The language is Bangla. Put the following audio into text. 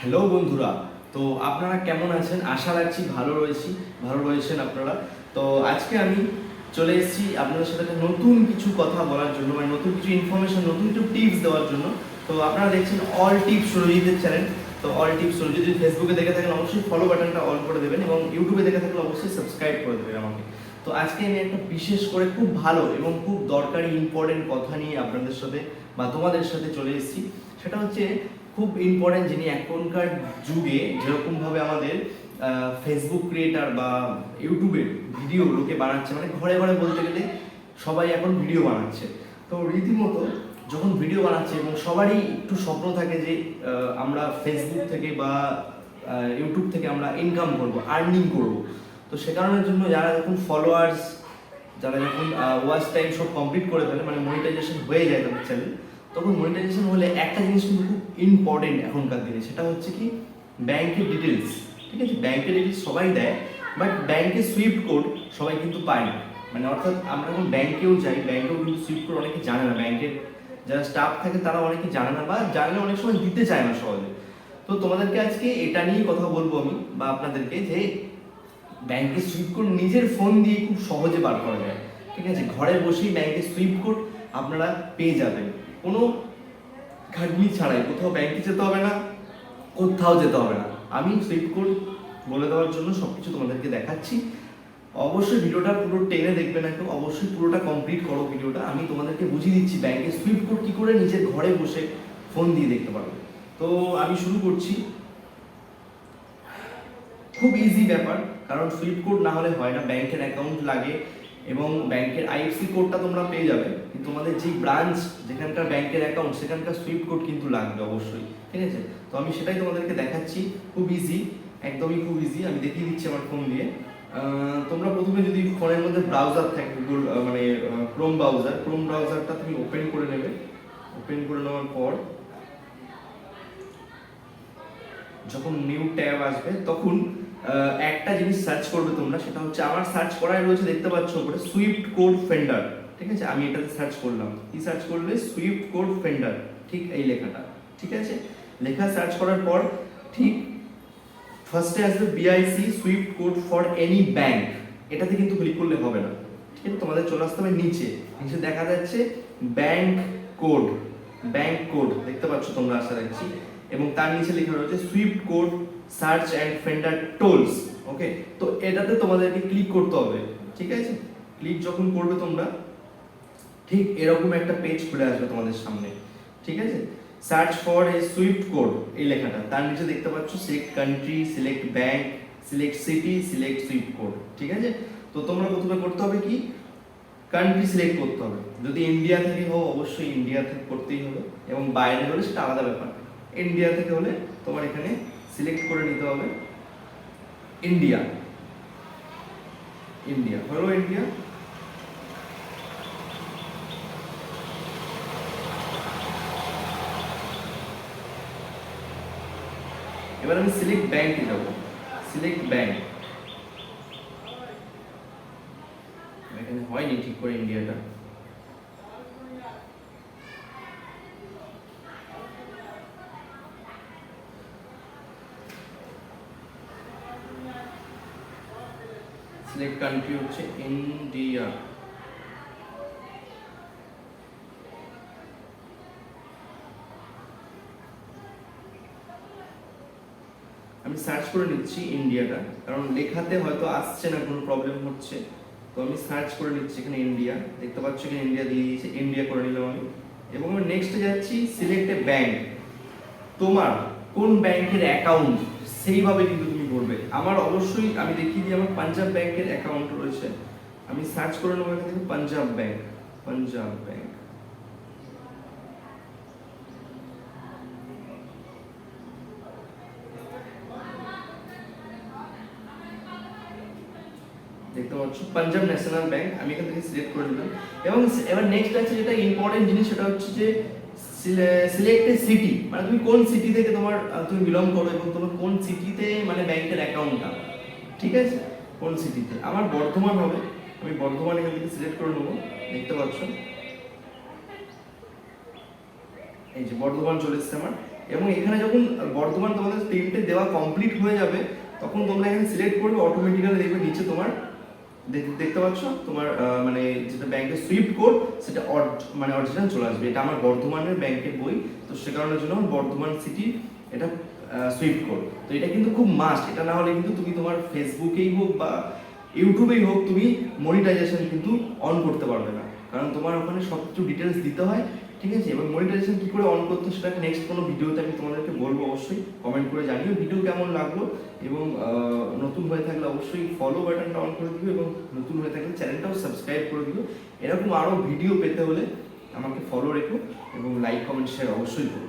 হ্যালো বন্ধুরা, তো আপনারা কেমন আছেন? আশা রাখছি ভালো রয়েছি, ভালো রয়েছেন আপনারা। তো আজকে আমি চলে এসেছি আপনাদের সাথে নতুন কিছু কথা বলার জন্য মানে নতুন কিছু ইনফরমেশন নতুন কিছু টিপস দেওয়ার জন্য। তো আপনারা দেখছেন অল টিপস সুরজিতের চ্যানেল তো অল টিপস সুরজিৎ যদি ফেসবুকে দেখে থাকেন, অবশ্যই ফলো বাটনটা অন করে দেবেন এবং ইউটিউবে দেখে থাকলে অবশ্যই সাবস্ক্রাইব করে দেবেন আমাকে। তো আজকে আমি একটা বিশেষ করে খুব ভালো এবং খুব দরকারি ইম্পর্টেন্ট কথা নিয়ে আপনাদের সাথে বা তোমাদের সাথে চলে এসেছি। সেটা হচ্ছে খুব ইম্পর্টেন্ট যিনি এখনকার যুগে যেরকমভাবে আমাদের ফেসবুক ক্রিয়েটার বা ইউটিউবে ভিডিও লোকে বানাচ্ছে মানে ঘরে ঘরে বলতে গেলে সবাই এখন ভিডিও বানাচ্ছে। তো রীতিমতো যখন ভিডিও বানাচ্ছে এবং সবারই একটু স্বপ্ন থাকে যে আমরা ফেসবুক থেকে বা ইউটিউব থেকে আমরা ইনকাম করব আর্নিং করব। তো সে কারণের জন্য যারা যখন ফলোয়ার্স যারা যখন ওয়াচ টাইম সব কমপ্লিট করে ফেলে মানে মনিটাইজেশন হয়ে যায় তাদের চ্যানেল তখন মনিটাইজেশন হলে একটা জিনিস কিন্তু খুব ইম্পর্টেন্ট এখনকার দিনে, সেটা হচ্ছে কি ব্যাংকের ডিটেলস ঠিক আছে? ব্যাংকের ডিটেলস সবাই দেয় বাট ব্যাংকের সুইফট কোড সবাই কিন্তু পায় না। মানে অর্থাৎ আমরা যখন ব্যাংকেও যাই ব্যাংকেও কিন্তু সুইফট কোড অনেকে জানে না। ব্যাংকের যারা স্টাফ থাকে তারা অনেকে জানে না বা জানলে অনেক সময় দিতে চায় না সহজে। তো তোমাদেরকে আজকে এটা নিয়েই কথা বলব আমি বা আপনাদেরকে যে ব্যাংকের সুইপ কোড নিজের ফোন দিয়ে খুব সহজে বার করা যায়। ঠিক আছে? ঘরে বসেই ব্যাংকের সুইপ কোড আপনারা পেয়ে যাবেন। কোনো খাটনি ছাড়াই কোথাও ব্যাংকে যেতে হবে না, কোথাও যেতে হবে না। আমি সুইপ কোড বলে দেওয়ার জন্য সব কিছু তোমাদেরকে দেখাচ্ছি। অবশ্যই ভিডিওটা পুরো টেনে দেখবে না কেউ, অবশ্যই পুরোটা কমপ্লিট করো ভিডিওটা। আমি তোমাদেরকে বুঝিয়ে দিচ্ছি ব্যাংকের সুইপ কোড কী করে নিজের ঘরে বসে ফোন দিয়ে দেখতে পারবে। তো আমি শুরু করছি। খুব ইজি ব্যাপার, কারণ সুইফট কোড না হলে হয় না। ব্যাংকের অ্যাকাউন্ট লাগে। এবং ব্যাংকের আইএফসি কোডটা তোমরা পেয়ে যাবে। কিন্তু তোমাদের যে ব্রাঞ্চ যেখানকার ব্যাংকের অ্যাকাউন্ট সেখানকার সুইফট কোড কিন্তু লাগবে অবশ্যই, ঠিক আছে? তো আমি সেটাই তোমাদেরকে দেখাচ্ছি, খুব ইজি একদমই খুব ইজি আমি দেখিয়ে দিচ্ছি আমার ফোন দিয়ে। তোমরা প্রথমে যদি ফোনের মধ্যে ব্রাউজার থাকে গুগল মানে ক্রোম ব্রাউজার ক্রোম ব্রাউজারটা তুমি ওপেন করে নেবে। ওপেন করে নেওয়ার পর, যখন নিউ ট্যাব আসবে, তখন একটা জিনিস সার্চ করবে তোমরা, সেটা হচ্ছে আমার সার্চ করাই রয়েছে, দেখতে পাচ্ছ উপরে সুইফট কোড ফেন্ডার ঠিক আছে? আমি এটাতে সার্চ করলাম। কি সার্চ করলে? সুইফট কোড ফেন্ডার ঠিক এই লেখাটা। ঠিক আছে? লেখা সার্চ করার পর, ঠিক ফার্স্টে আসবে BIC swift code for any bank এটাতে কিন্তু ক্লিক করলে হবে না। ঠিক? আছে তোমাদের চলে আসতে হবে নিচে। নিচে দেখা যাচ্ছে ব্যাংক কোড ব্যাংক কোড দেখতে পাচ্ছ তোমরা, আশা রাখছি। এবং তার নিচে লেখা রয়েছে swift code search and finder tools okay তো এটাতে তোমাদেরকে ক্লিক করতে হবে, ঠিক আছে? ক্লিক যখন করবে তোমরা, ঠিক এরকম একটা পেজ খুলে আসবে তোমাদের সামনে, ঠিক আছে? Search for a swift code এই লেখাটা। তার নিচে দেখতে পাচ্ছ select country select bank select city select swift code ঠিক আছে? তো তোমরা প্রথমে করতে হবে কি? কান্ট্রি সিলেক্ট করতে হবে। যদি ইন্ডিয়া থেকে হও, অবশ্যই ইন্ডিয়া থেকে করতেই হবে। এবং বাইরে হলে সেটা আলাদা ব্যাপার। ইন্ডিয়া থেকে হলে তোমার এখানে সিলেক্ট করে নিতে হবে ইন্ডিয়া ইন্ডিয়া হলো ইন্ডিয়া এবার আমি সিলেক্ট ব্যাংকে যাব সিলেক্ট ব্যাংক এখানে হয়নি ঠিক করে ইন্ডিয়াটা সিলেক্ট কান্ট্রি হচ্ছে ইন্ডিয়া আমি সার্চ করে নিচ্ছি ইন্ডিয়াটা কারণ লেখাতে হয়তো আসছে না, কোনো প্রবলেম হচ্ছে। তো আমি সার্চ করে নিচ্ছি এখানে ইন্ডিয়া দেখতে পাচ্ছ এখানে ইন্ডিয়া দিয়ে দিয়েছে ইন্ডিয়া করে নিলাম আমি। এবং আমি নেক্সটে যাচ্ছি সিলেক্ট এ ব্যাংক তোমার কোন ব্যাংকের অ্যাকাউন্ট সেইভাবে কিন্তু আমার অবশ্যই আমি দেখিয়ে দিই, আমার পাঞ্জাব ব্যাংকের অ্যাকাউন্ট রয়েছে। আমি সার্চ করে নেব, এখান থেকে পাঞ্জাব ব্যাংক পাঞ্জাব ব্যাংক। দেখতে পাচ্ছ, পাঞ্জাব ন্যাশনাল ব্যাংক আমি এখান থেকে সিলেক্ট করে নিলাম। এবং এবার নেক্সট আছে যেটা ইম্পর্টেন্ট জিনিস, সেটা হচ্ছে যে সিলেক্ট এ সিটি মানে তুমি কোন সিটি থেকে তোমার তুমি বিলং করো এবং তোমার কোন সিটিতে মানে ব্যাংকের অ্যাকাউন্টটা ঠিক আছে? কোন সিটিতে আমার বর্ধমান হবে। আমি বর্ধমান এখান থেকে সিলেক্ট করে নেব। দেখতে পাচ্ছ? এই যে বর্ধমান চলে এসছে আমার। এবং এখানে যখন বর্ধমান তোমাদের তিনটে দেওয়া কমপ্লিট হয়ে যাবে, তখন তোমরা এখানে সিলেক্ট করবে অটোমেটিক্যালি দেখবে নিচে তোমার দেখতে পাচ্ছ? তোমার মানে যেটা ব্যাংকের সুইফট কোড সেটা মানে অরিজিনাল চলে আসবে। এটা আমার বর্ধমানের ব্যাংকের বই, তো সে কারণের জন্য আমার বর্ধমান সিটি এটা সুইফট কোড তো এটা কিন্তু খুব মাস্ট এটা না হলে কিন্তু তুমি তোমার ফেসবুকেই হোক বা ইউটিউবেই হোক, তুমি মনিটাইজেশন কিন্তু অন করতে পারবে না। কারণ তোমার ওখানে সব কিছু ডিটেলস দিতে হয় ঠিক আছে? এবং মনিটাইজেশন কী করে অন করতে সেটা নেক্সট কোনো ভিডিওতে আমি তোমাদেরকে বলব অবশ্যই। কমেন্ট করে জানিও ভিডিও কেমন লাগল এবং নতুন হয়ে থাকলে অবশ্যই ফলো বাটনটা অন করে দিও এবং নতুন হয়ে থাকলে চ্যানেলটাও সাবস্ক্রাইব করে দিও। এরকম আরও ভিডিও পেতে হলে আমাকে ফলো রেখো এবং লাইক কমেন্ট শেয়ার অবশ্যই করো।